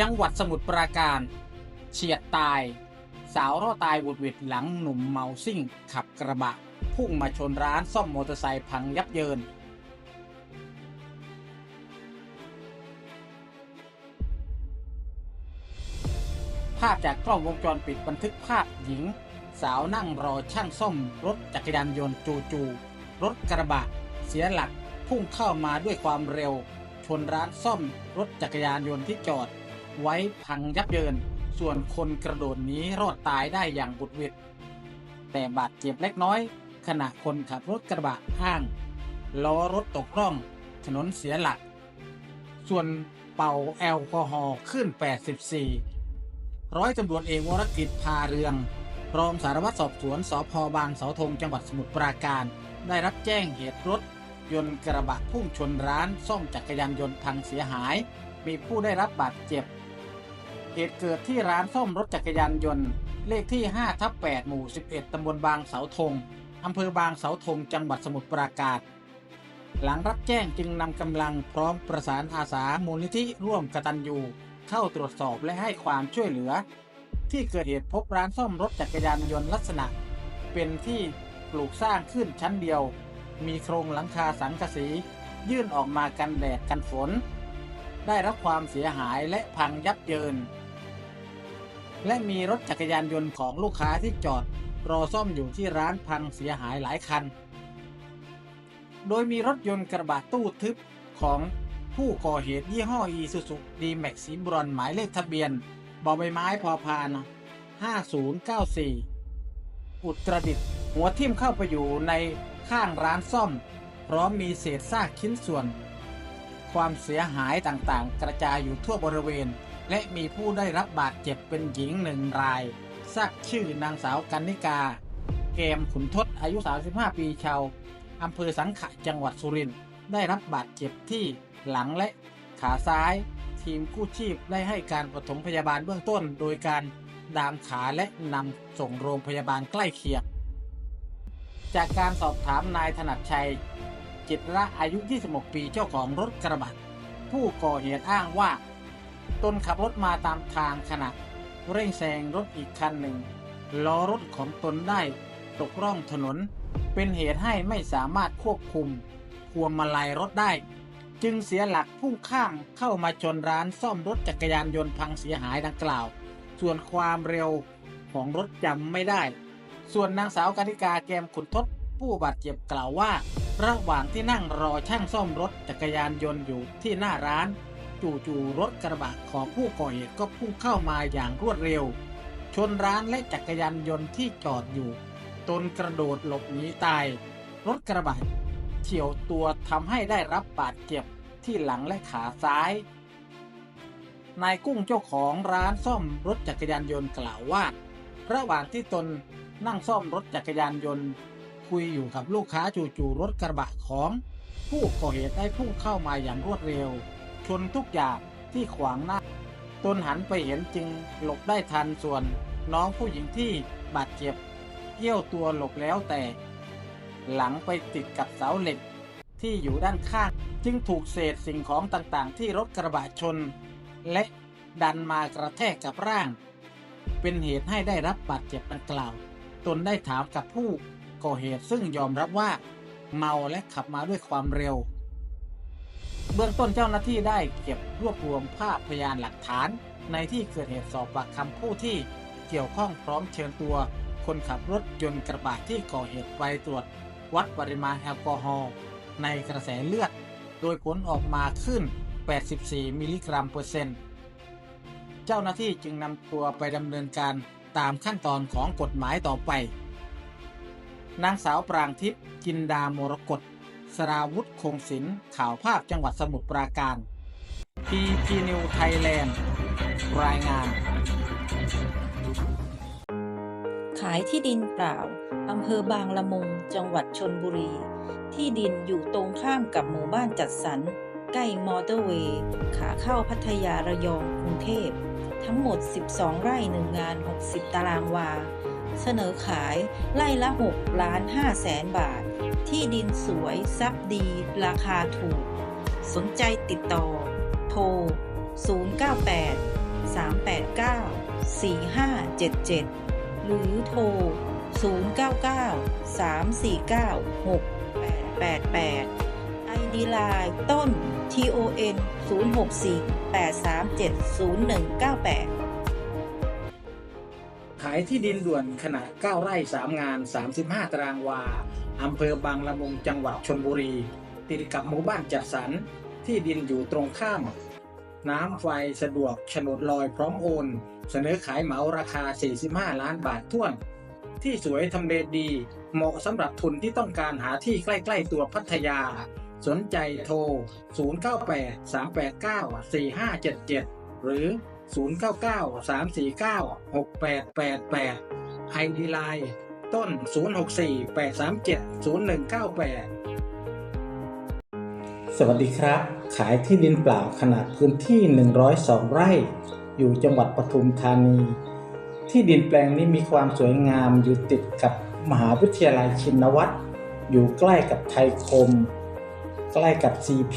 จังหวัดสมุทรปราการ เฉียดตาย สาวรอดตายบุดวิดหลังหนุ่มเมาซิ่ง ขับกระบะ พุ่งมาชนร้านซ่อมมอเตอร์ไซค์พังยับเยิน ภาพจากกล้องวงจรปิดบันทึกภาพหญิง สาวนั่งรอช่างซ่อมรถจักรยานยนต์จูจูๆรถกระบะ เสียหลักพุ่งเข้ามาด้วยความเร็ว ชนร้านซ่อมรถจักรยานยนต์ที่จอด ไว้พังยับเยิน ส่วนคนกระโดดหนีรอดตายได้อย่างบุดหวิดแต่บาดเจ็บเล็กน้อย ขณะคนขับรถกระบะห้าง ล้อรถตกร่อง ถนนเสียหลัก ส่วนเป่าแอลกอฮอล์ขึ้น 84 ร้อยตำรวจเอกวรกิจพาเรือง รองสารวัตรสอบสวนสพบางเสาธงจังหวัดสมุทรปราการ ได้รับแจ้งเหตุรถ ยนต์กระบะพุ่งชนร้านซ่อมจักรยานยนต์พังเสียหาย มีผู้ได้รับบาดเจ็บ เหตุเกิดที่ร้านซ่อมรถจักรยานยนต์ เลขที่ 5 ทับ 8 หมู่ 11 ตำบลบางเสาธง อำเภอบางเสาธง จังหวัดสมุทรปราการ หลังรับแจ้งจึงนำกำลังพร้อมประสานอาสามูลนิธิร่วมกตัญญูเข้าตรวจสอบและให้ความช่วยเหลือ ที่เกิดเหตุพบร้านซ่อมรถจักรยานยนต์ลักษณะ เป็นที่ปลูกสร้างขึ้นชั้นเดียว มีโครงหลังคาสังกะสี ยื่นออกมากันแดดกันฝน ได้รับความเสียหายและพังยับเยิน และมีรถจักรยานยนต์ของลูกค้าที่จอดรอซ่อมอยู่ที่ร้านพังเสียหายหลายคัน โดยมีรถยนต์กระบะตู้ทึบของผู้ก่อเหตุยี่ห้อ Isuzu D-Max สีบรอนหมายเลขทะเบียนบอใบไม้พอพาน 5094 อุตรดิตหัวทิ่มเข้าไปอยู่ในข้างร้านซ่อม พร้อมมีเศษซากชิ้นส่วน ความเสียหายต่างๆ กระจายอยู่ทั่วบริเวณ และมีผู้ได้รับบาดเจ็บเป็นหญิงหนึ่งรายทราบชื่อนางสาวกันนิกา เกมขุนทศอายุ 35 ปีชาวอำเภอสังขะจังหวัดสุรินทร์ได้รับบาดเจ็บที่หลังและขาซ้าย ทีมกู้ชีพได้ให้การปฐมพยาบาลเบื้องต้น โดยการดามขาและนำส่งโรงพยาบาลใกล้เคียง จากการสอบถามนายถนัดชัย จิตระอายุ 26 ปีเจ้าของรถกระบะผู้ก่อเหตุอ้างว่า ตนขับรถมาตามทางขณะเร่งแซงรถอีกคันหนึ่งล้อรถของตนได้ตกร่องถนน เป็นเหตุให้ไม่สามารถควบคุมพวงมาลัยรถได้ จึงเสียหลักพุ่งข้ามเข้ามาชนร้านซ่อมรถจักรยานยนต์พังเสียหายดังกล่าว ส่วนความเร็วของรถจำไม่ได้ ส่วนนางสาวกานิกาแกมขุนทศผู้บาดเจ็บกล่าวว่า ระหว่างที่นั่งรอช่างซ่อมรถจักรยานยนต์อยู่ที่หน้าร้าน จู่ๆรถกระบะของผู้ก่อเหตุก็พุ่งเข้ามาอย่างรวดเร็ว ชนร้านและจักรยานยนต์ที่จอดอยู่ ตนกระโดดหลบหนีตาย รถกระบะเฉียวตัวทำให้ได้รับบาดเจ็บที่หลังและขาซ้าย นายกุ้งเจ้าของร้านซ่อมรถจักรยานยนต์กล่าวว่า ระหว่างที่ตนนั่งซ่อมรถจักรยานยนต์ คุยอยู่กับลูกค้าจู่ๆรถกระบะของ ผู้ก่อเหตุได้พุ่งเข้ามาอย่างรวดเร็ว ชนทุกอย่างที่ขวางหน้า ตนหันไปเห็นจึงหลบได้ทันส่วน น้องผู้หญิงที่บาดเจ็บเกี่ยวตัวหลบแล้วแต่ หลังไปติดกับเสาเหล็กที่อยู่ด้านข้าง จึงถูกเศษสิ่งของต่างๆ ที่รถกระบะชน และดันมากระแทกกับร่าง เป็นเหตุให้ได้รับบาดเจ็บดังกล่าว ตนได้ถามกับผู้ก่อเหตุซึ่งยอมรับว่า เมาและขับมาด้วยความเร็ว เบื้องต้นเจ้าหน้าที่ได้เก็บรวบรวมภาพพยานหลักฐาน ในที่เกิดเหตุสอบปากคำผู้ที่เกี่ยวข้องพร้อมเชิญตัว คนขับรถยนต์กระบะที่ก่อเหตุไปตรวจ วัดปริมาณแอลกอฮอล์ในกระแสเลือด โดยผลออกมาขึ้น 84 มิลลิกรัมเปอร์เซ็นต์เจ้าหน้าที่จึงนำตัวไปดำเนินการตามขั้นตอนของกฎหมายต่อไป นางสาวปรางทิพย์จินดามรกต สราวุธคงศิลป์ข่าวภาพจังหวัดสมุทรปราการ PP New Thailand รายงาน ขายที่ดินเปล่า อำเภอบางละมุง จังหวัดชนบุรี ที่ดินอยู่ตรงข้ามกับหมู่บ้านจัดสรร ใกล้มอเตอร์เวย์ ขาเข้าพัทยาระยองกรุงเทพ ทั้งหมด 12 ไร่หนึ่งงาน 60 ตารางวา เสนอขายไร่ละ6ล้าน5แสนบาท ที่ดินสวยซับดี ราคาถูก สนใจติดต่อ โทร 098 389 4577 หรือโทร 099 457 0198 ID Line ต้น TON 064 837 0198 ขายที่ดินด่วนขนาด 9 ไร่ 3 งาน 35 ตารางวา อำเภอบางละมุงจังหวัดชนบุรี ติดกับหมู่บ้านจัดสรร ที่ดินอยู่ตรงข้าม น้ำไฟสะดวกโฉนดลอยพร้อมโอน เสนอขายเหมาราคา 45 ล้านบาทท้วน ที่สวยทำเลดี เหมาะสำหรับทุนที่ต้องการหาที่ใกล้ ๆ ตัวพัทยา สนใจโทร 098 389 4577 หรือ 099 349 6888 ID Line ต้น 064 837 0198 สวัสดีครับ ขายที่ดินเปล่าขนาดพื้นที่ 102 ไร่ อยู่จังหวัดปทุมธานี ที่ดินแปลงนี้มีความสวยงามอยู่ติดกับมหาวิทยาลัยชินวัตรอยู่ใกล้กับไทยคม ใกล้กับ CP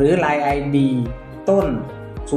หรือ Line ID ต้น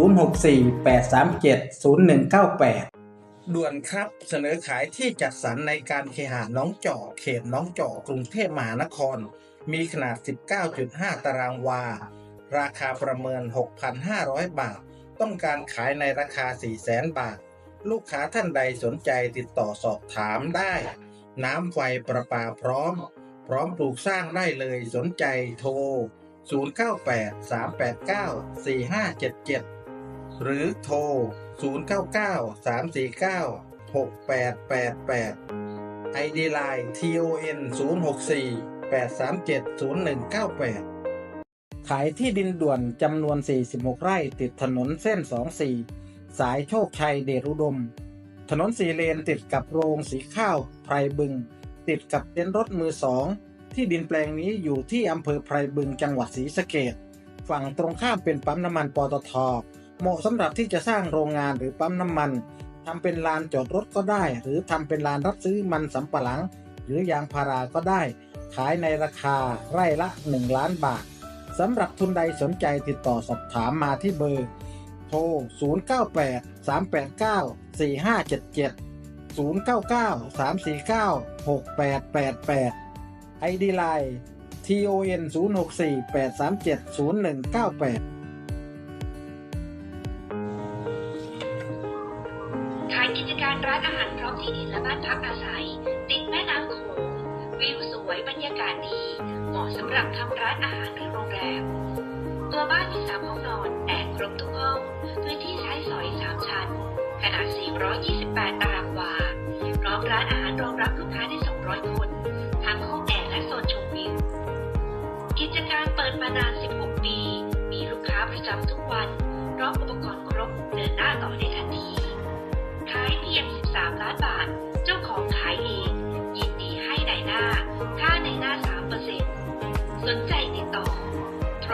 064 837 0198 ด่วนครับเสนอขายที่จัดสรรในการเคหะน้องจอกเขตน้องจอกกรุงเทพมหานคร มีขนาด 19.5 ตารางวา ราคาประเมิน 6,500 บาท ต้องการขายในราคา 400,000 บาท ลูกค้าท่านใดสนใจติดต่อสอบถามได้ น้ำไฟประปาพร้อม พร้อมปลูกสร้างได้เลยสนใจโทร 098 389 4577 หรือโทร 099 349 6888 ID Line TON 064 837 0198ขายที่ดินด่วนจำนวน 46 ไร่ติดถนนเส้น 24 สายโชคชัยเดชอุดม ถนนสีเลนติดกับโรงสีข้าวไพรบึง ติดกับเต็นท์รถมือสอง ที่ดินแปลงนี้อยู่ที่อำเภอไพรบึงจังหวัดศรีสะเกดฝั่งตรงข้ามเป็นปั๊มน้ำมันปตท เหมาะสำหรับที่จะสร้างโรงงานหรือปั๊มน้ำมันทำเป็นลานจอดรถก็ได้ หรือทำเป็นลานรับซื้อมันสำปะหลัง หรือยางพาราก็ได้ ขายในราคาไร่ละ 1 ล้านบาทสำหรับทุนใดสนใจติดต่อสอบถามมาที่เบอร์โทร 098 389 4577 099 349 6888 ID Line TON 064 837 0198 ขายกิจการร้านอาหารพร้อมที่ดินและบ้านพักอาศัย ติดแม่น้ำโขงวิวสวยบรรยากาศดี เหมาะสำหรับทำร้านอาหารหรือโรงแรม ตัวบ้านมีสามห้องนอนแอร์ครบทุกห้อง พื้นที่ใช้สอยสามชั้น ขนาด 428 ตารางวา พร้อมร้านอาหารรองรับลูกค้าได้ 200 คน ทั้งห้อง กิจการเปิดมานาน 16 ปี มีลูกค้าประจำทุกวัน พร้อมอุปกรณ์ครบเดินหน้าต่อได้ทันที ขายเพียง 13 ล้านบาท เจ้าของขายเอง ยินดีให้ในายหน้า ค่าในหน้า 3%สนใจติดต่อโทร